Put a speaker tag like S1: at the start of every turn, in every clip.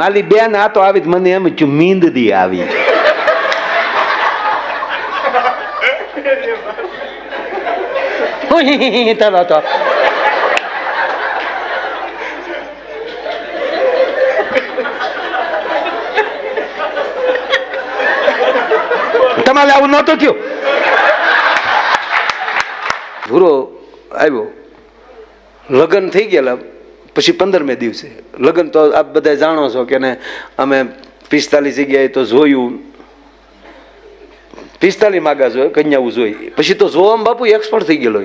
S1: માલી બેન આ તો આવી જ મને એમ છું મીંદદી આવી. તલો તો. તમારે આવું નહોતું થયું. ભૂરો આવ્યો. લગ્ન થઈ ગયેલા. પછી પંદરમે દિવસે. લગ્ન તો આપ બધા જાણો છો કે ને અમે પિસ્તાલીસ જગ્યાએ તો જોયું. પિસ્તાલીસ માગા જોઈએ કન્યાઓ જોઈ. પછી તો જોવામાં બાપુ એક્સપર્ટ થઈ ગયેલો.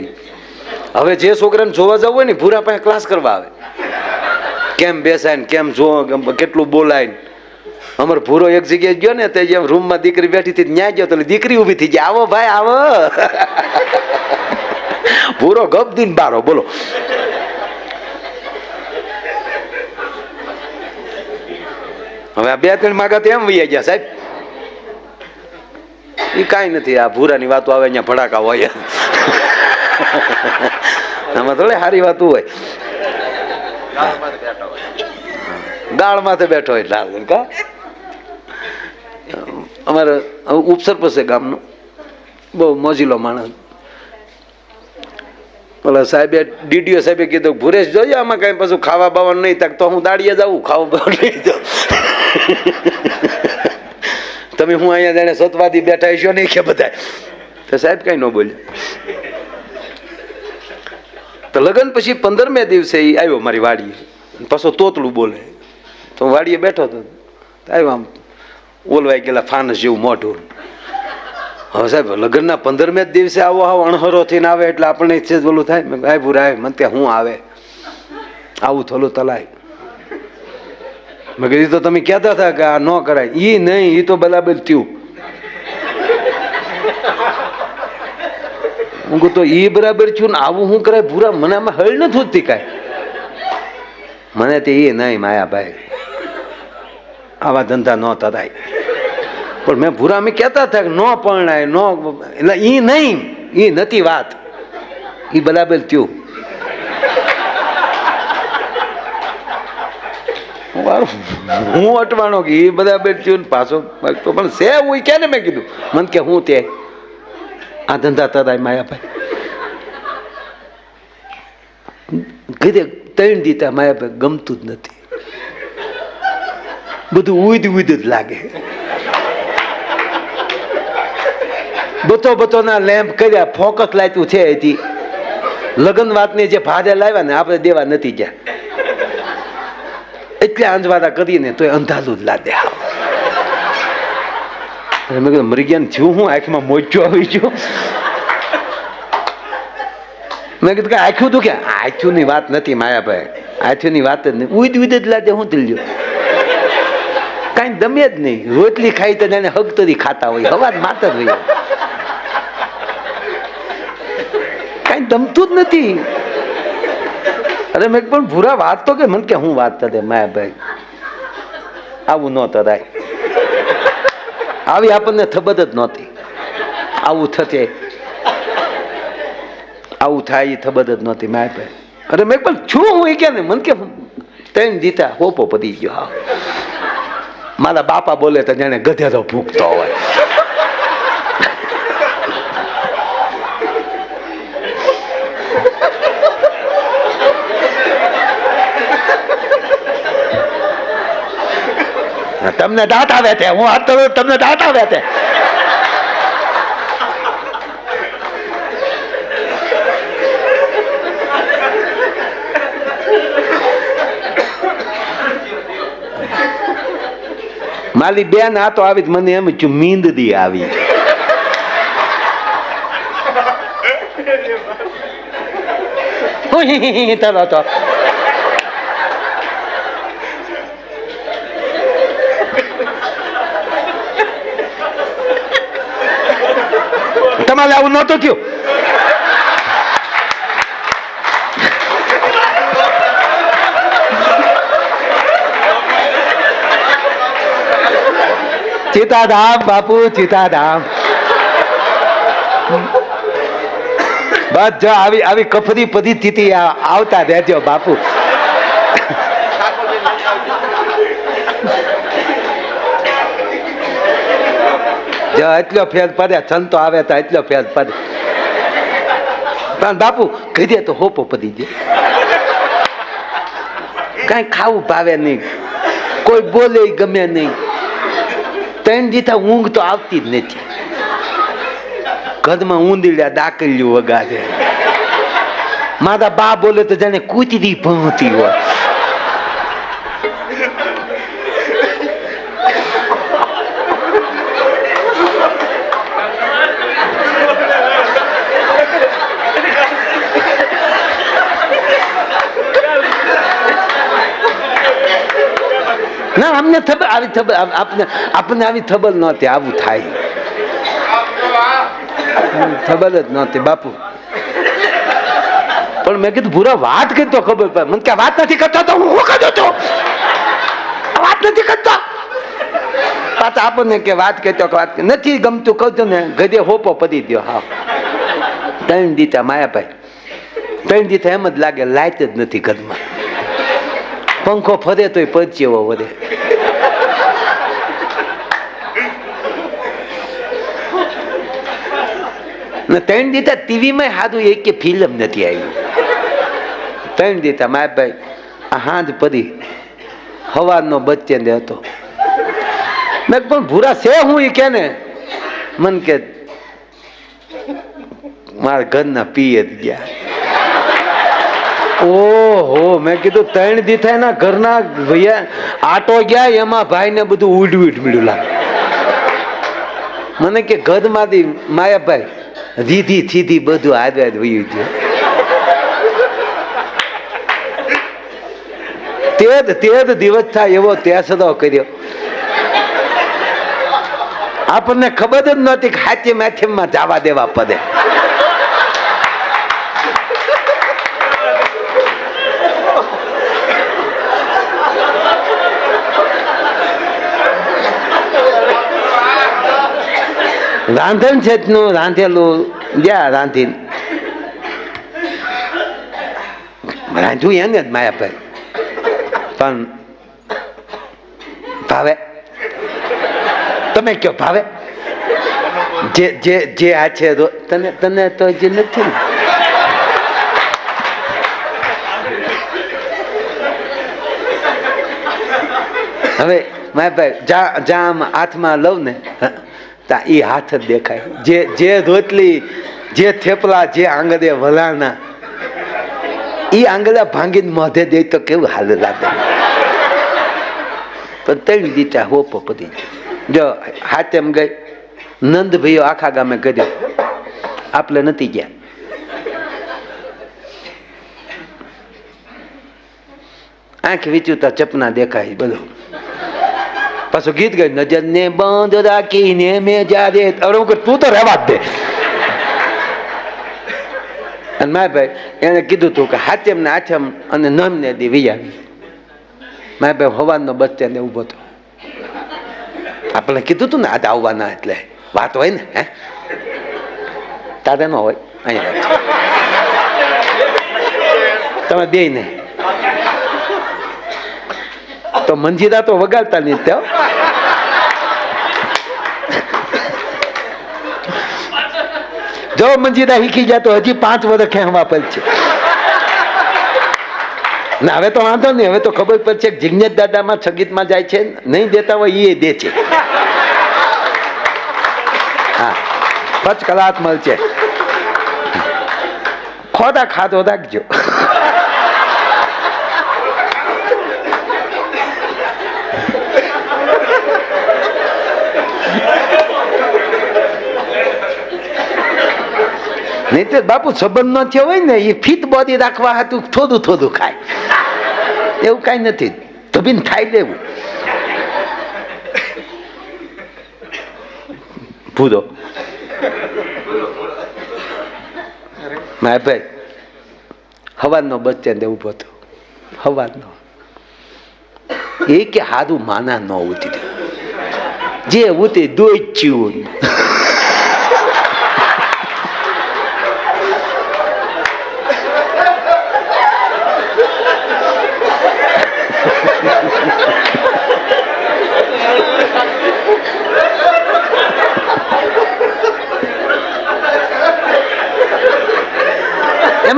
S1: હવે જે છોકરાને જોવા જવું હોય ને ભૂરા પાસે ક્લાસ કરવા આવે. કેમ બેસાય ને કેમ જો કેટલું બોલાય ને. અમાર ભૂરો એક જગ્યાએ ગયો ને તે જેમ રૂમમાં દીકરી બેઠી હતી ન્યા ગયો તો દીકરી ઊભી થઈ જાય આવો ભાઈ, આવો. ભૂરો ગપ દીન બારો, બોલો. હવે આ બે ત્રણ માગા તો એમ વૈયા ગયા સાહેબ. એ કાંઈ નથી, આ ભૂરાની વાતો આવે અહીંયા ભડાકા હોય. આમાં થોડી સારી વાતું હોય. દાળ માથે બેઠો હોય લાલ કા? અમારે ઉપસરપસ છે ગામનો. બહુ મોજીલો માણસ. પેલા સાહેબે ડીડીઓ સાહેબે કીધું, ભુરેશ, જોજો આમાં કાંઈ પાછું ખાવા બાવાનું નહીં તક તો હું દાડીએ જાઉં, ખાવા બાવાનું નહીં જાઉં તમે હું અહીંયા જાણે સતવાદી બેઠા છો નહીં કે બધા. તો સાહેબ કાંઈ ન બોલ્યા તો લગ્ન પછી પંદરમે દિવસે એ આવ્યો મારી વાડીએ. પાછો તોતલું બોલે. તો હું વાડીએ બેઠો હતો. આવ્યો આમ ઓલવાઈ ગયેલા ફાનસ જેવું મોઢું. હવે સાહેબ, લગ્નના પંદરમે જ દિવસે આવો આવો અણહરો થઈને આવે એટલે આપણને છે જ બોલું થાય. ગાય ભૂરા મને ત્યાં હું આવે. આવું થોલું તલાય. મેં કીધું તો તમે કહેતા હતા કે આ ન કરાય. એ નહીં એ તો બરાબર થયું. હું કહું, તો એ બરાબર થયું ને આવું હું કરાય? ભૂરા મને આમાં હળ નથી હોતી કાંઈ. મને તે એ નહીં, માયાભાઈ. આવા ધંધા ન થાય પણ મેં ભૂરા અમે કહેતા હતા કે ન પરણાય, ન એટલે એ નહીં એ નથી વાત. એ બરાબર થયું. હું અટવાનો કે એ બધા થયું ને પાછો તો પણ સે હું કે મેં કીધું? મને કે હું તે. આ ધંધા તરાય માયાભાઈ. કીધે ત્રણ દીતા માયાભાઈ ગમતું જ નથી. બધું ઉદ ઉદ જ લાગે. બતો બતોના લેમ્પ કર્યા, ફોકસ લાયતું છે હતી લગ્ન વાતની જે ભાજા લાવ્યા ને, આપણે દેવા નથી ગયા. એટલે અંજવાડા કરીને તોય અંધાલું જ લાદે. મેં કીધું, મરી ગયા થયું હું? આંખમાં મોજો આવી ગયો. મેં કીધું કે, આખ્યું તું કે આખું ની વાત નથી માયાભાઈ. આથ્યું ની વાત જ નહીં. ઉઈદ ઉદ જ લાદે હું દિલ્યો. કાંઈ દમે જ નહીં. રોટલી ખાઈ તો એને હગ તરી ખાતા હોય. હવા માતા જ હોય કાંઈ દમતું જ નથી. અરે મેં પણ ભૂરા વાત તો કે, મને કે હું વાત થતે માયાભાઈ આવું ન તરાય. આવી આપણને થબત જ નહોતી. આવું થતે. આવું થાય એ થબત જ નહોતી, માય ભાઈ. અરે મેં પણ છું, હું એ કે ને, મને કે ત્રણ જીતા હોપો પતી ગયો, હા. મારા બાપા બોલે તો જાણે ગધેડો ભૂખતો હોય. તમને દાંત આવે છે હું હાથ ધરું તમને દાંત આવે છે મારી બેન આ તો આવી મને એમ મીંદદી આવી તરો તમારે આવું નહોતું થયું ચિતાધામ બાપુ ચિતાધામ બસ જો આવી આવી કફરી પરિસ્થિતિ આવતા રહેજો બાપુ એટલો ફેર પડે, સંતો આવે તો એટલો ફેર પડે. પણ બાપુ કીધે તો હોપો પડી જાય કાંઈ ખાવું ભાવે નહીં. કોઈ બોલે ગમે નહીં. ત્રણ દીધા ઊંઘ તો આવતી જ નથી. ઘરમાં ઊંધીડા દાકલ્યું વગાડે. મારા બા બોલે તો જાણે કૂતરી ભણતી હોય. ના અમને થબર આવી થબર આપને આપણને આવી થબર નહોતી, આવું થાય. ખબર જ નહોતી, બાપુ. પણ મેં કીધું, ભૂરા, વાત કરી તો ખબર પડે. મને કે વાત નથી કરતા તો હું શું કરું તો વાત નથી કરતા. પાછા આપણને કે વાત કહેતો કે વાત નથી ગમતું, કહું ને, ગધે હોપો પડી દો હા. ત્રણ દીતા માયાભાઈ. ત્રણ દીતા એમ જ લાગે, લાઈટ જ નથી ઘરમાં. પંખો ફરે તોય પરચેવો વધે. ને ત્રણ દીતા ટીવીમાં સારું એક કે ફિલ્મ નથી આવી. ત્રણ દીતા માય ભાઈ, આ હાંજ પડી. હવારનો બચ્ચે હતો. મેં પણ ભૂરા છે હું એ કે ને મન કે, મારા ઘરના પીએ ગયા. ઓહો, મેં કીધું ત્રણ દીથા ના ઘરના ભૈયા આટો ગયા, એમાં ભાઈને બધું ઉડવી મળ્યું લાગે. મને કે ઘરમાંથી માયાભાઈ, રીધી થીધી બધું હાજર વયું ગયું તે જ તે જ દિવસ થાય એવો ત્યાસદો કર્યો. આપણને ખબર જ નહોતી કે હાચી માથેમાં જવા દેવા પદે રાંધણ છે નું, રાંધેલું જ્યાં રાંધીને. રાંધ્યું એને જ માયા ભાઈ પણ ભાવે. તમે કયો ભાવે? જે જે જે આ છે તને તને તો જે નથી હવે માયાભાઈ ભાઈ, જા આમ હાથમાં લઉં ને તા એ હાથ જ દેખાય. જે જે રોટલી જે થેપલા, જે આંગળે વલાણા એ આંગળા ભાંગીને મોઢે દે તો કેવું હાલ લાગે? પણ તેવી રીતે હોપો પતી જો, હાથે એમ ગઈ નંદ ભાઈઓ આખા ગામે કર્યો. આપણે નથી ગયા. આંખ વિચુતા ચપના દેખાય બધું. પાછું ગીત ગઈ નજર ને બંધ રાખીને મેં જ્યારે અરે હું તું તો રહેવા જ દે. અને મારા ભાઈ એને કીધું તું કે હાથેમ ને આઠમ અને નમ ને દી વિયાવી મારા ભાઈ હવાનો બસ ને ઊભો હતો આપણે કીધું તું ને આજ આવવાના એટલે. વાત હોય ને, હે? તારે ન હોય, અહીંયા તમે દે નહીં તો મંજીરા તો વગાડતા નહીં ત્યાં જો મંજીરા શીખી જાય તો હજી પાંચ વર્ષ ખેંચવા છે ના, હવે તો વાંધો નહીં, હવે તો ખબર પડશે જિજ્ઞેશ દાદામાં સંગીતમાં જાય છે, નહીં દેતા હોય એ દે છે. હા, પચ કલાક મળશે. ખોટા ખાધો રાખજો નહીં તો બાપુ સંબંધ ન થયો હોય ને, એ ફિટ બોડી રાખવા હતું થોડું થોડું ખાય. એવું કાંઈ નથી. ધબીને ખાઈ લેવું. ભૂરો મારા ભાઈ હવાનો સ્ટેન્ડ એવું હતો. હવાનો એ કે હારું માના ન ઉતરી જે ઉતરી દોચ્યું.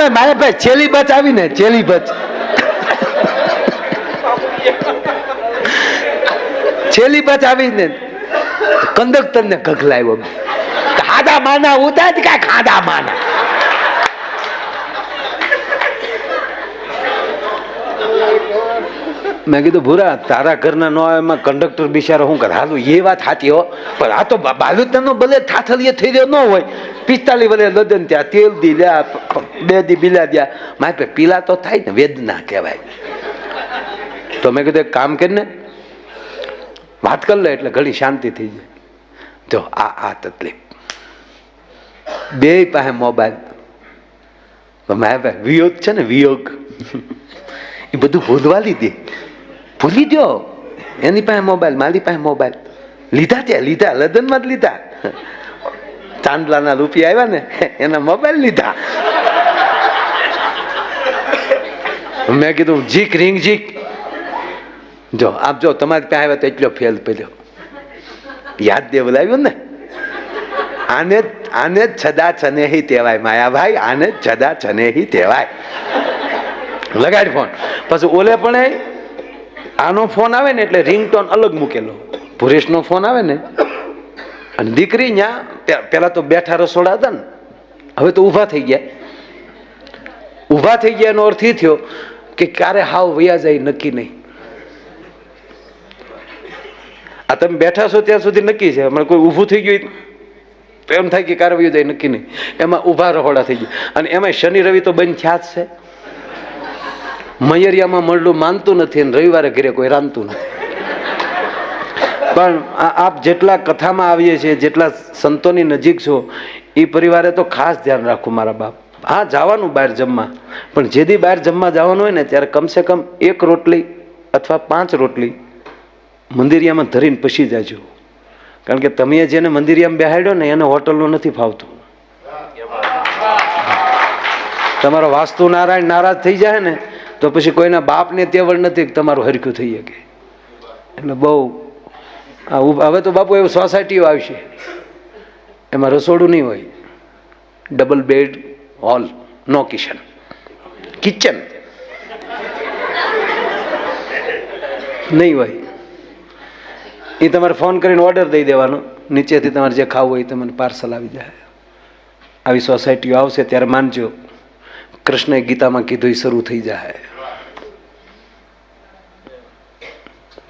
S1: એમાં મારે ભાઈ છેલ્લી બચ આવી ને છેલ્લી બચ. છેલ્લી બચ આવી ને કંડક્ટર ને કખલાવ્યો ખાધા માના ઉતા જ કા ખાધા માના. મેં કીધું, ભૂરા, તારા ઘરના નો આવે, એમાં કંડક્ટર બિચારો શું કરે? હાલું, એ વાત સાચી હો. પણ આ તો બાલુતાનો ભલે થાથલીએ થઈ રહ્યો ન હોય. પિસ્તાલીસ ભલે લદન ત્યાં તેલ દી લ્યા બે દી પીલા દ્યા મારે પીલા તો થાય ને, વેદના કહેવાય. તો મેં કીધું કામ કરીને વાત કરી લે એટલે ઘણી શાંતિ થઈ જાય. જો, આ આ તકલીફ. બે પાસે મોબાઈલ. મારા ભાઈ વિયોગ છે ને, વિયોગ. એ બધું ભૂલવા લીધી ભૂલી દો. એની પાસે મોબાઈલ, મારી પાસે મોબાઈલ. લીધા ત્યાં, લીધા લદનમાં જ લીધા. ચાંદલાના રૂપિયા આવ્યા ને, એના મોબાઈલ લીધા. મેં કીધું, જીક, રિંગ જીક. જો આપ જો, તમારી પાસે આવ્યા તો એટલો ફેલ પેલો યાદ દેવ લાવ્યું ને? આને આને છદા છનેહી કહેવાય, માયાભાઈ, આને જ છને છનેહી કહેવાય. લગાડ ફોન. પછી ઓલે પણ આનો ફોન આવે ને એટલે રિંગટોન અલગ મૂકેલો. ભુરેશનો ફોન આવે ને, અને દીકરી ત્યાં પેલા તો બેઠા રસોડા હતા ને, હવે તો ઊભા થઈ ગયા. ઊભા થઈ ગયા એનો અર્થ એ થયો કે ક્યારે હાવ વયા જાય નક્કી નહીં. આ તમે બેઠા છો ત્યાં સુધી નક્કી છે. હમણાં કોઈ ઊભું થઈ ગયું તો એમ થાય કે ક્યારે વયું જાય નક્કી નહીં. એમાં ઊભા રહોડા થઈ ગયા. અને એમાં શનિ રવિ તો બંધ થયા જ છે. મયરિયામાં મળલું માનતું નથી અને રવિવારે ઘરે કોઈ રાંધતું નથી. પણ આપ જેટલા કથામાં આવીએ છીએ, જેટલા સંતોની નજીક છો એ પરિવારે તો ખાસ ધ્યાન રાખવું મારા બાપ. હા જવાનું બહાર જમવા. પણ જેથી બહાર જમવા જવાનું હોય ને, ત્યારે કમસે કમ એક રોટલી અથવા પાંચ રોટલી મંદિરિયામાં ધરીને પછી જાજો. કારણ કે તમે જેને મંદિરિયામાં બેહાડ્યો ને, એને હોટલનું નથી ફાવતું. તમારો વાસ્તુ નારાયણ નારાજ થઈ જાય ને, તો પછી કોઈના બાપને તેવડ નથી તમારું હરખ્યું થઈ શકે. એટલે બહુ હવે તો બાપુ એવું સોસાયટીઓ આવશે. એમાં રસોડું નહીં હોય. ડબલ બેડ હોલ નો કિચન કિચન નહીં હોય એ તમારે ફોન કરીને ઓર્ડર દઈ દેવાનો. નીચેથી તમારે જે ખાવું હોય તમને પાર્સલ આવી જાય. આવી સોસાયટીઓ આવશે ત્યારે માનજો. કૃષ્ણએ ગીતામાં કીધું એ શરૂ થઈ જાય.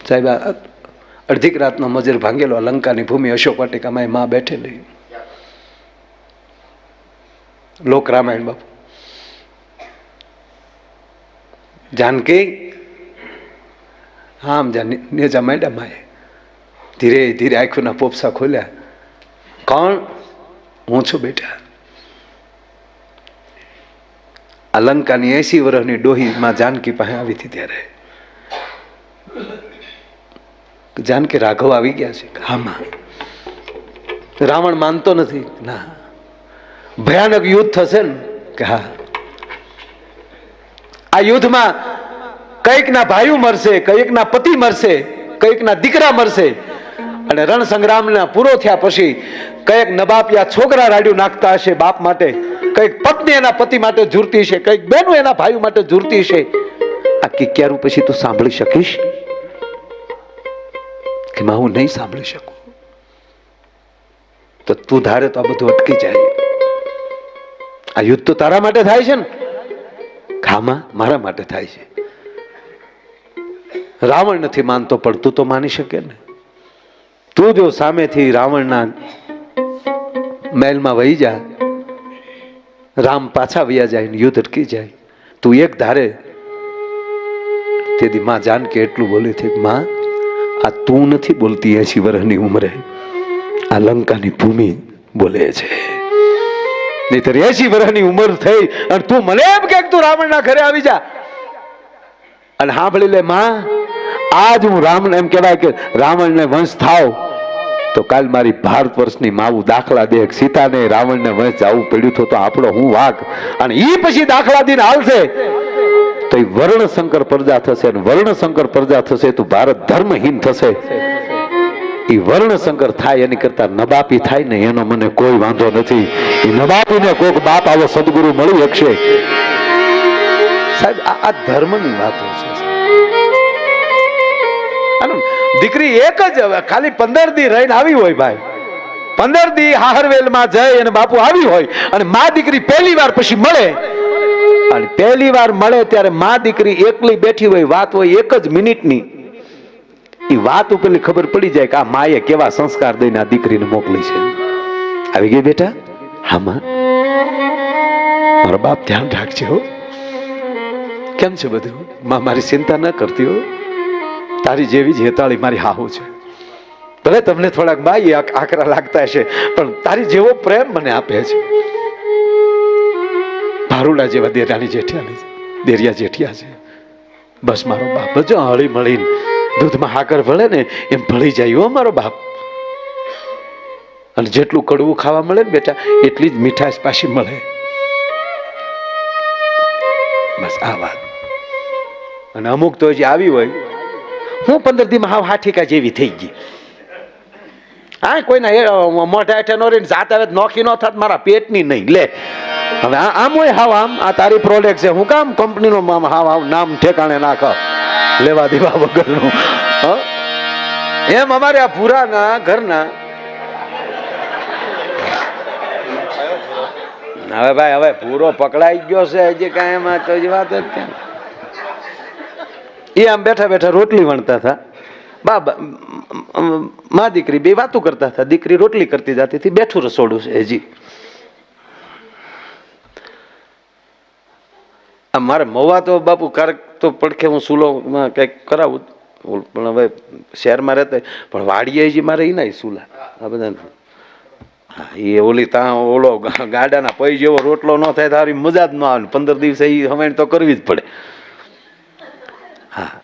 S1: સાહેબ અડધીક રાતનો મજર ભાંગેલો લંકાની ભૂમિ અશોક વાટિકામાં એ માં બેઠેલી. લોક રામાયણ બાપુ. જાનકી? આમ જાન નેજા માંડ્યા માએ. ધીરે ધીરે આંખોના પોપસા ખોલ્યા. કોણ? હું છું બેટા. આ લંકાની એસી વર્ષની ડોહી માં જાનકી પાસે આવી હતી ત્યારે. જાનકી રાઘવ આવી ગયા છે. હા રાવણ માનતો નથી. ના. ભયાનક યુદ્ધ થશે ને? કે હા. આ યુદ્ધમાં કંઈક ના ભાઈઓ મરશે કંઈક ના પતિ મરશે કંઈક ના દીકરા મરશે. અને રણ સંગ્રામના પૂરો થયા પછી કંઈક નબાપિયા છોકરા રાડ્યું નાખતા હશે બાપ માટે, કંઈક પત્ની એના પતિ માટે ઝૂરતી છે કંઈક બેનો એના ભાઈઓ માટે ઝૂરતી છે આ કિક્યારું પછી તું સાંભળી શકીશ? કે હું નહીં સાંભળી શકું? તો તું ધારે તો આ બધું અટકી જાય. આ યુદ્ધ તો તારા માટે થાય છે ને? ખામાં મારા માટે થાય છે. રાવણ નથી માનતો, પણ તું તો માની શકે ને? તું જો સામેથી રાવણના મહેલમાં વહી જા, રામ પાછા વયા જાય ને યુદ્ધ અટકી જાય. તું એક ધારે, તેથી માં જાનકી એટલું બોલી હતી માં, આ તું નથી બોલતી, એસી વર્ષની ઉંમરે. આ લંકાની ભૂમિ બોલે છે. નહીતર એસી વર્ષની ઉંમર થઈ અને તું મને એમ કે તું રાવણના ઘરે આવી જા. અને સાંભળી લે, માં, આજ હું રામ એમ કહેવાય કે રાવણને વંશ થાવ. તો કાલ મારી ભારત વર્ષની માવું દાખલા દે. સીતાને રાવણને વંશ જવું પડ્યું તો આપણો હું વાઘ. અને એ પછી દાખલા દઈને હાલશે. તો એ વર્ણ શંકર પ્રજા થશે અને વર્ણ શંકર પ્રજા થશે તો ભારત ધર્મહીન થશે. એ વર્ણશંકર થાય, એની કરતા નબાપી થાય ને, એનો મને કોઈ વાંધો નથી. એ નબાપીને કોઈક બાપ આવો સદગુરુ મળી શકશે. સાહેબ, આ ધર્મની વાતો છે દીકરી એક જ ખાલી પંદર દી રહીને આવી હોય ભાઈ. પંદર દી હાહરવેલમાં જઈ અને બાપુ આવી હોય અને મા દીકરી પહેલી વાર પછી મળે. અને પહેલી વાર મળે ત્યારે મા દીકરી એકલી બેઠી હોય, વાત હોય એક જ મિનિટની. વાત ઉપરની ખબર પડી જાય કે આ માએ કેવા સંસ્કાર દઈને આ દીકરીને મોકલી છે. આવી ગઈ બેટા? હા મારો બાપ ધ્યાન રાખજે, હો. કેમ છે બધું? માં, મારી ચિંતા ન કરતી, હો. તારી જેવી જ હેતાળી મારી હાહુ છે. ભલે તમને થોડાક બાઈ આકરા લાગતા હશે, પણ તારી જેવો પ્રેમ મને આપે છે. ભારુડા જેવા દેરાની જેઠિયાની દેરિયા જેઠિયા છે. બસ મારો બાપ જો હળી મળીને દૂધમાં હાકર ભળે ને એમ ભળી જાય હો બાપ. અને જેટલું કડવું ખાવા મળે ને બેટા, એટલી જ મીઠાશ પાછી મળે. બસ આ વાત. અને અમુક તો હજી આવી હોય. હું પંદર દીમાં હાવ હાઠીકા જેવી થઈ ગઈ. હા કોઈના મોઢા હેઠે નો રહીને જાત આવે નોખી ન થાત, મારા પેટની નહીં. લે, હવે આમ હોય હાવ આમ. આ તારી પ્રોડક્ટ છે. હું કામ કંપનીનો હાવ હાવ નામ ઠેકાણે નાખ. લેવા દેવા વગરનું? એમ અમારે આ ભૂરાના ઘરના. હવે ભાઈ, હવે પૂરો પકડાઈ ગયો છે, હજી કાંઈ એમાં તો વાત જ કેમ? એ આમ બેઠા બેઠા રોટલી વણતા હતા. બાબા મા દીકરી બે વાતો કરતા હતા. દીકરી રોટલી કરતી જતી હતી, બેઠું રસોડું છે હજી. આ મારે મવા તો બાપુ ક્યારેક તો પડખે હું સુલોમાં કંઈક કરાવું પણ હવે શહેરમાં રહેતા પણ વાડીએ જે મારે એ નાય સુલા. આ બધા હા એ ઓલી ત્યાં ઓલો ગાડાના પૈ જેવો રોટલો ન થાય, તારી મજા જ ન આવે પંદર દિવસે એ હવે તો કરવી જ પડે. હા.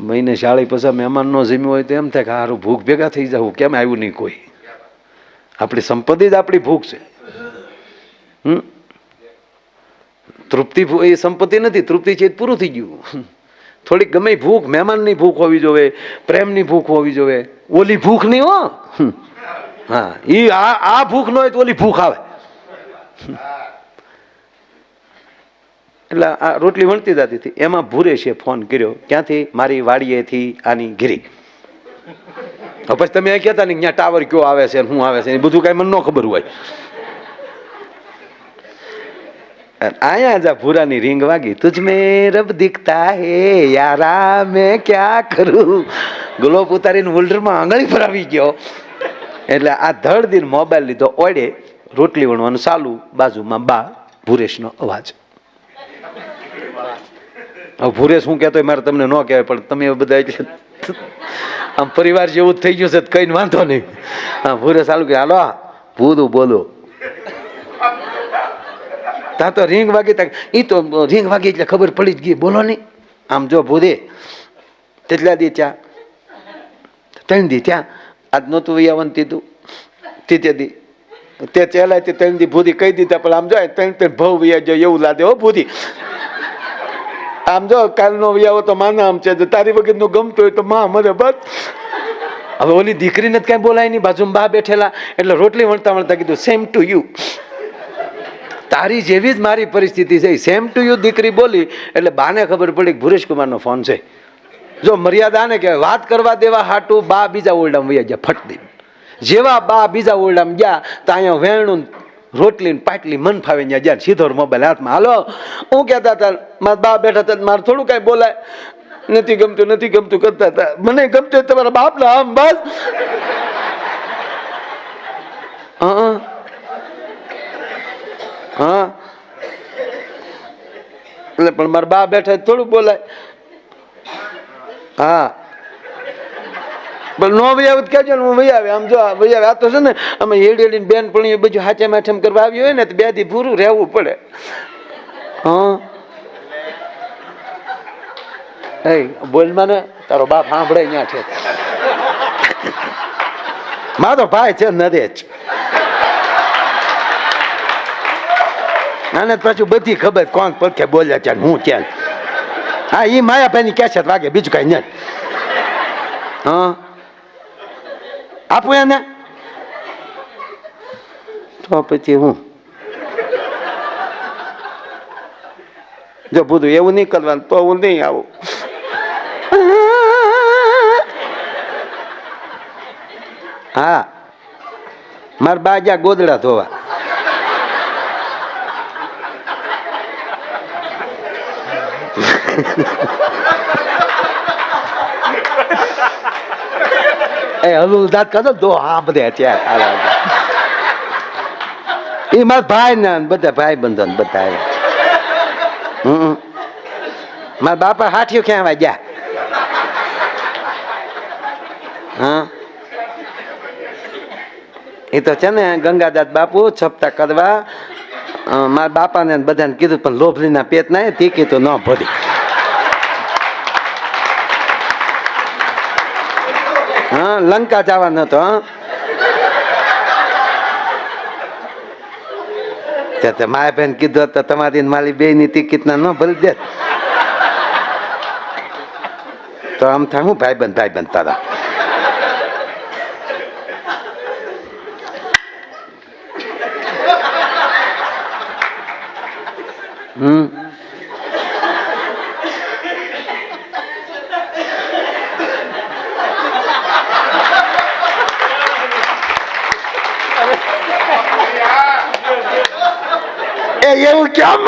S1: મહિને શાળી પછી મહેમાન નો જમ્યું હોય તો એમ થાય કે હારું ભૂખ ભેગા થઈ જવું. કેમ આવ્યું નહીં કોઈ? આપણી સંપત્તિ જ આપણી ભૂખ છે. હમ? તૃપ્તિ એ સંપત્તિ નથી, તૃપ્તિ છે એ પૂરું થઈ ગયું. થોડીક ગમે ભૂખ, મહેમાનની ભૂખ હોવી જોવે, પ્રેમની ભૂખ હોવી જોવે. ઓલી ભૂખ નહીં હો. હા એ આ આ ભૂખ ન હોય તો ઓલી ભૂખ આવે. એટલે આ રોટલી વણતી જતી હતી. એમાં ભૂરેશે ફોન કર્યો, ક્યાંથી? મારી વાડીએથી આની ઘીરી. પછી તમે કહેતા ને ત્યાં ટાવર કયો આવે છે શું આવે છે એ બધું કાંઈ મને ન ખબર હોય. આયા જા ભૂરાની રીંગ વાગી. તુજમે રબ દીખતા હે, યારા મેં ક્યાં કરું? ગ્લોબ ઉતારીને હોલ્ડરમાં આંગળી ફરાવી ગયો. એટલે આ ધડ દિન મોબાઈલ લીધો ઓડે, રોટલી વણવાનું ચાલુ, બાજુમાં બા, ભૂરેશનો અવાજ. ભૂરેશ હું કહેતો મારે તમને ન કહેવાય, પણ તમે બધા આમ પરિવાર જેવું જ થઈ ગયું છે કઈ વાંધો નહીં. હા, ભૂરેશ ચાલુ કે, હાલો ભૂતું બોલો. ત્યાં તો રીંગ વાગી તા. એ તો રીંગ વાગી એટલે ખબર પડી જ ગઈ. બોલો નહીં આમ જો ભૂદે તેટલા દી ત્યાં. ત્રણ દી ત્યાં. આજ નહોતું વૈયાવન તીધું તીતે. દી. તે ચેલાય તે ત્રણ દી ભૂદી કહી દીધા, પણ આમ જો ત્રણ ત્રણ ભવ વૈયા જો એવું લાદે હો ભૂદી આમ જો કાલનો વૈયાવો તો માના આમ છે. તારી વગરનું ગમતું હોય તો માં મને બસ. હવે ઓલી દીકરીને જ કાંઈ બોલાય નહીં. બાજુમાં બા બેઠેલા. એટલે રોટલી વણતા વણતા કીધું સેમ ટુ યુ તારી જેવી જ મારી પરિસ્થિતિ છે. સેમ ટુ યુ દીકરી બોલી. એટલે બાને ખબર પડી કે ભુરેશ કુમારનો ફોન છે. જો મર્યાદા ને કે વાત કરવા દેવા હાટું, બા બીજા ઓરડામાં વૈયા ગયા, ફટ દઈ જેવા બા બીજા ઓરડામાં ગયા, તો અહીંયા વેણું રોટલી ને પાટલી મન ફાવે ત્યાં ગયા, સીધો મોબાઈલ હાથમાં. હાલો, હું કહેતા હતા, મારા બા બેઠા હતા, મારે થોડું કાંઈ બોલાય. નથી ગમતું નથી ગમતું કરતા હતા. મને ગમતું તમારા બાપના, આમ બસ. હા. હા? એટલે પણ મારા બા બેઠા થોડું બોલાય. હા. પણ નો વહી આવું તો કહેજો ને હું વહી આવે. આમ જો આ આવે. આ તો છે ને અમે હેડી હેડીને બેન પણ એ બધું હાચે માઠેમ કરવા આવી હોય ને તો બે દી પૂરું રહેવું પડે. હા. એ બોલ ને તારો બાપ સાંભળે અહીંયા છે મારો ભાઈ છે નરે આને પાછું બધી ખબર કોણ પડખે બોલ્યા છે હું ક્યાં હા એ માયાભાઈની કેસેટ વાગે, બીજું કઈ નહીં. હા. આપું એને? તો પછી હું? જો બધું એવું નહીં કરવાનું, તો હું નહીં આવું. હા. મારા બાજા ગોદડા ધોવા. એ હલુ દાંત કાઢો દો હા બધે ત્યાં એ મારા ભાઈ ના બધા ભાઈ બંધન બધા. હમ મારા બાપા હાથીઓ ક્યાં આવ્યા ગયા હા એ તો છે ને ગંગાદાસ બાપુ છપતા કરવા મારા બાપાને બધાને કીધું પણ લોભલીના પેટ ના તે કીધું ન ભરી હા, લંકા જવાનો હતો, હા. તે માય બેન કીધું તો તમારી મારી બે ની ટિકિટ ના ન ભરી દે. તો આમ થાય, હું ભાઈ બંધ ભાઈ બંધ તારા. હમ. એ એવું કેમ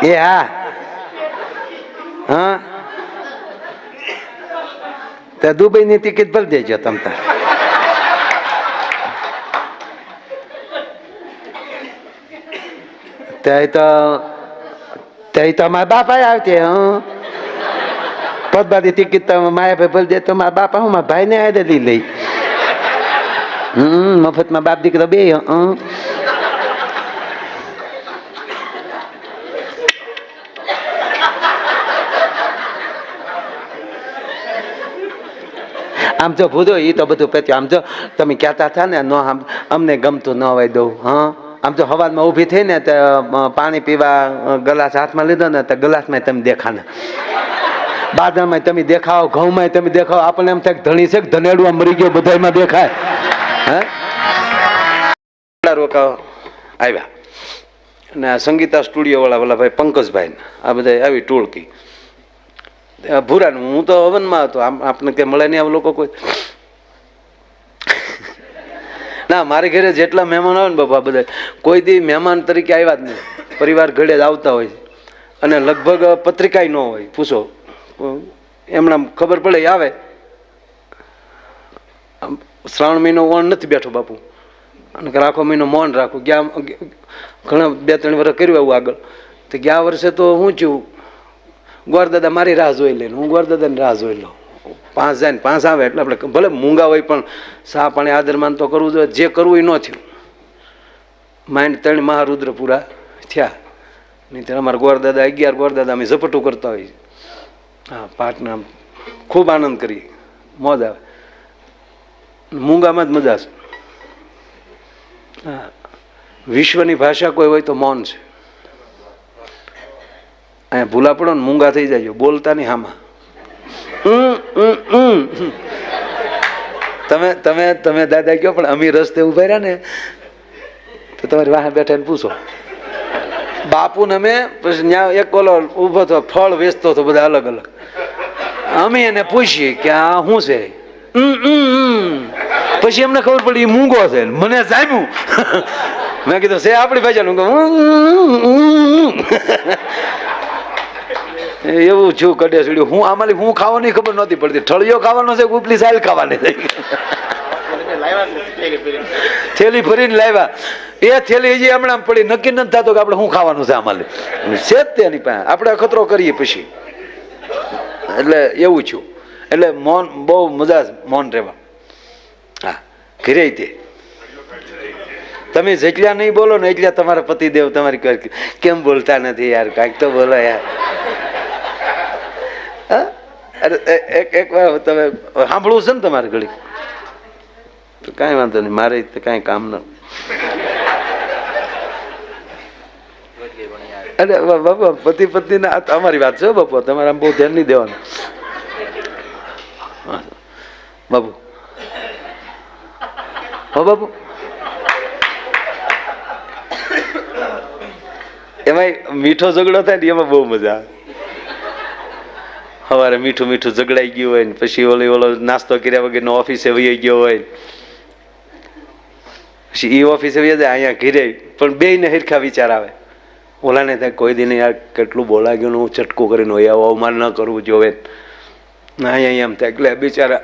S1: એ હા. હા. તો દુબઈની ટિકિટ ભરી દેજો તમ ત્યાં તો ત્યાં તો મારા બાપા આવતી, હં? પદબારી ટિકિટ તો માયા ભાઈ ભરી દે, તો મારા બાપા હું, મારા ભાઈને આદે લઈ લઈ. હમ, મફતમાં બાપ દીકરો બે, હં? આમ જો ભૂદો એ તો બધું પત્યું. આમ જો તમે કહેતા હતા ને, ન અમને ગમતું ન હોય દઉં. હા? આમ તો હવામાં ઊભી થઈને તો પાણી પીવા ગ્લાસ હાથમાં લીધો ને તો ગ્લાસમાં તમે દેખાને. બાદામાં તમે દેખાઓ ઘઉંમાં તમે દેખાઓ આપણને એમ થાય ધણી છે ધનેડવા મરી ગયો બધામાં દેખાય. હે? રોકાઓ આવ્યા. અને સંગીતા સ્ટુડિયો વાળા વાલા ભાઈ પંકજભાઈ આ બધા આવી ટોળકી. ભૂરાનું, હું તો હવનમાં હતો, આમ આપણને કે મળે નહીં આમ લોકો કોઈ. ના, મારી ઘરે જેટલા મહેમાન આવે ને બાપા બધા કોઈ દી મહેમાન તરીકે આવ્યા જ નહીં. પરિવાર ઘડે જ આવતા હોય અને લગભગ પત્રિકાય ન હોય, પૂછો. એમના ખબર પડે આવે. શ્રાવણ મહિનો ઓણ નથી બેઠો બાપુ. અને રાખો મહિનો મૌન રાખું. ગયા ઘણા બે ત્રણ વર્ષ કર્યું આવું આગળ. તો ગયા વર્ષે તો હું થયું, ગોરદાદા મારી રાહ જોઈ લે હું ગોરદાદાની રાહ જોઈ લઉં. પાંચ જાય ને પાંચ આવે એટલે આપણે ભલે મૂંગા હોય પણ સા પાણી આદરમાન તો કરવું જોઈએ. જે કરવું એ ન થયું. માઇન્ડ ત્રણ મહારુદ્ર પૂરા થયા. નહીં ત્યારે અમારા ગોરદાદા અગિયાર ગોરદાદા અમે ઝપટું કરતા હોઈએ. હા પાઠના ખૂબ આનંદ કરીએ. મોજ આવે. મૂંગામાં જ મજા છે. હા, વિશ્વની ભાષા કોઈ હોય તો મૌન છે. અહીંયા ભૂલા પડો ને, મૂંગા થઈ જાય બોલતા નહીં હામાં. તમે તમે તમે દાદા કહો પણ અમી રસ્તે ઊભા રહ્યા ને તો તમારી વાહે બેઠા પૂછો. બાપુ ને અમે ત્યાં એક ઓલો ઊભો તો ફળ વેચતો હતો બધા અલગ અલગ. અમે એને પૂછીએ કે આ શું છે. પછી એમને ખબર પડી મૂંગો છે. મને જામ્યું. મેં કીધું છે આપણી ઉમ. એવું છું કડે સીડ્યું હું આમાં હું ખાવાની ખબર નહોતી પડતી. ઠળિયો ખાવાનો છે ઉપલી સાલ ખાવાની છે? થેલી ભરીને લાવ્યા. એ થેલી હજી હમણાં પડી. નક્કી નથી થતો કે આપણે શું ખાવાનું છે આમાં છે જ તેની પાસે. આપણે અખતરો કરીએ પછી. એટલે એવું છું એટલે મૌન, બહુ મજા મૌન રહેવા. હા. ઘરે તે. તમે જેટલા નહીં બોલો ને એટલા તમારા પતિદેવ તમારી કેમ બોલતા નથી યાર? કાંઈક તો બોલો યાર. હા? અરે એક એક વાર તમે સાંભળવું છે ને તમારે ઘડી તો કાંઈ વાંધો નહીં, મારે તો કાંઈ કામ ન અરે બાપા પતિ પત્ની ના અમારી વાત છે બાપુ, તમારે આમ બહુ ધ્યાન નહીં દેવાનું. બાપુ હો, બાપુ એમાંય મીઠો ઝઘડો થાય ને એમાં બહુ મજા આવે સવારે મીઠું મીઠું ઝઘડાઈ ગયું હોય ને પછી ઓલી ઓલો નાસ્તો કર્યા વગરનો ઓફિસે વહી ગયો હોય. પછી એ ઓફિસે વહી જાય, અહીંયા ઘીરે, પણ બે ને હિરખા વિચાર આવે. ઓલાને ત્યાં કોઈ દિને યાર, કેટલું બોલાગ્યું હું ચટકું કરીને હોય, આવું અવમાન ન કરવું જોવે. ના, અહીંયા એમ થાય એટલે બિચારા,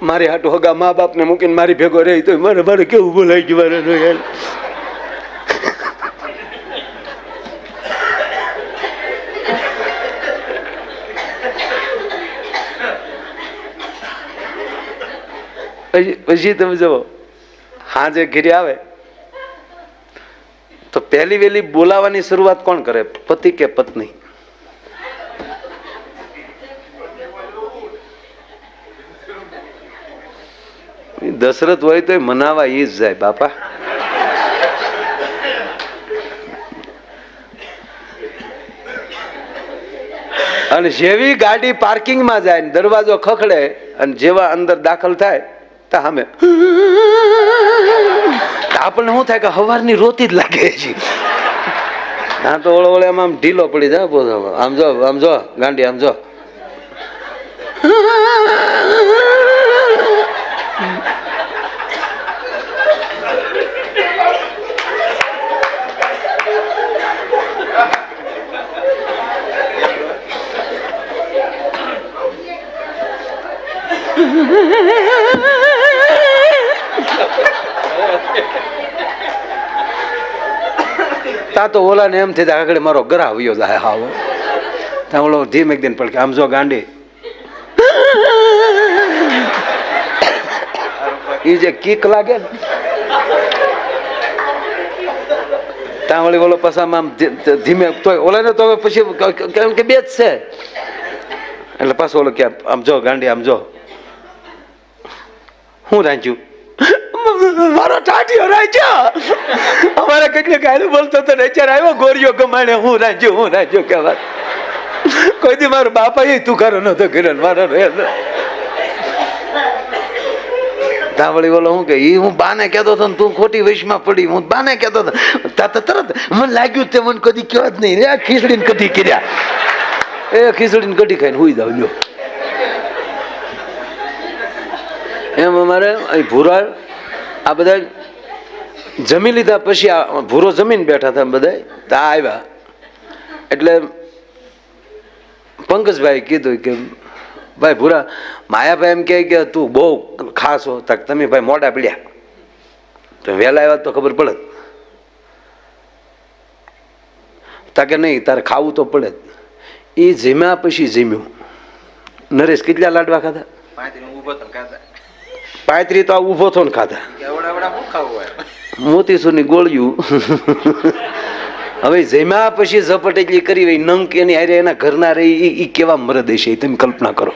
S1: મારી હાટુ હગા મા બાપને મૂકીને મારી ભેગો રહી તો મારે મારે કેવું બોલાઈ ગયું, મારે પછી પછી તમે જુઓ, હાજે ઘીરે આવે. તો પહેલી વહેલી બોલાવાની શરૂઆત કોણ કરે? પતિ કે પત્ની? દશરથ હોય તો મનાવા ઈ જ જાય, બાપા. અને જેવી ગાડી પાર્કિંગમાં જાય દરવાજો ખખડે અને જેવા અંદર દાખલ થાય તો સામે આપણને શું થાય કે હવારની રોતી જ લાગે છે. હા તો ઓળો ઓળે આમ ઢીલો પડી જાય. આમ જો આમ જો, ગાંડી, આમ જો. તા તો ઓલા ને એમ થઈ આગળ મારો ઘર આવ્યો જાય હાવ. ત્યાં ઓલો ધીમે એક દિન પડકે આમ જો ગાંડી. એ જે કીક લાગે ને. ત્યાં વળી ઓલો પસામાં આમ ધીમે તો ઓલાને તો હવે પછી કેમ કે બે જ છે. એટલે પાછો ઓલો કે, આમ જો ગાંડી, આમ જો. હું રાંચ્યું મારો ટાટિયો રાંચ્યો અમારા કંઈક ગાયલું બોલતો તો અત્યારે આવ્યો, ગોરીઓ ગમાણે હું રાજ્યો હું રાજ્યો કહેવાય. કોઈ દી મારો બાપા એ તું કરો નતો કર્યો મારો રે તાવળી બોલો હું કે એ હું બાને કહેતો હતો તું ખોટી વૈશમાં પડી, હું બાને કહેતો હતો. તાતા તરત મને લાગ્યું તે મને કદી કહેવા જ નહીં રે ખીચડીને કઢી કર્યા. એ ખીચડીને કઢી ખાઈને હુઈ જાવ લ્યો એમ અમારે અહીં ભૂરા આ બધા જમી લીધા પછી આ ભૂરો જમીન બેઠા હતા બધા તા આવ્યા એટલે પંકજભાઈ કીધું કે, ભાઈ ભૂરા, માયાભાઈ એમ કહે કે તું બહુ ખાસ હો તક તમે ભાઈ મોડા પીડ્યા. તો વહેલા આવ્યા તો ખબર પડે. તાકે નહીં, તારે ખાવું તો પડે જ. એ જીમ્યા પછી જીમ્યું. નરેશ કેટલા લાડવા ખાધા. પાયત્રી તો આ ઊભો થો ને ખાધા. મોતીસુરની ગોળિયું. હવે જેમાં પછી ઝપટ એટલી કરી હોય નંક એની હારે એના ઘરના રહી એ કેવા મરદ હશે તમે કલ્પના કરો.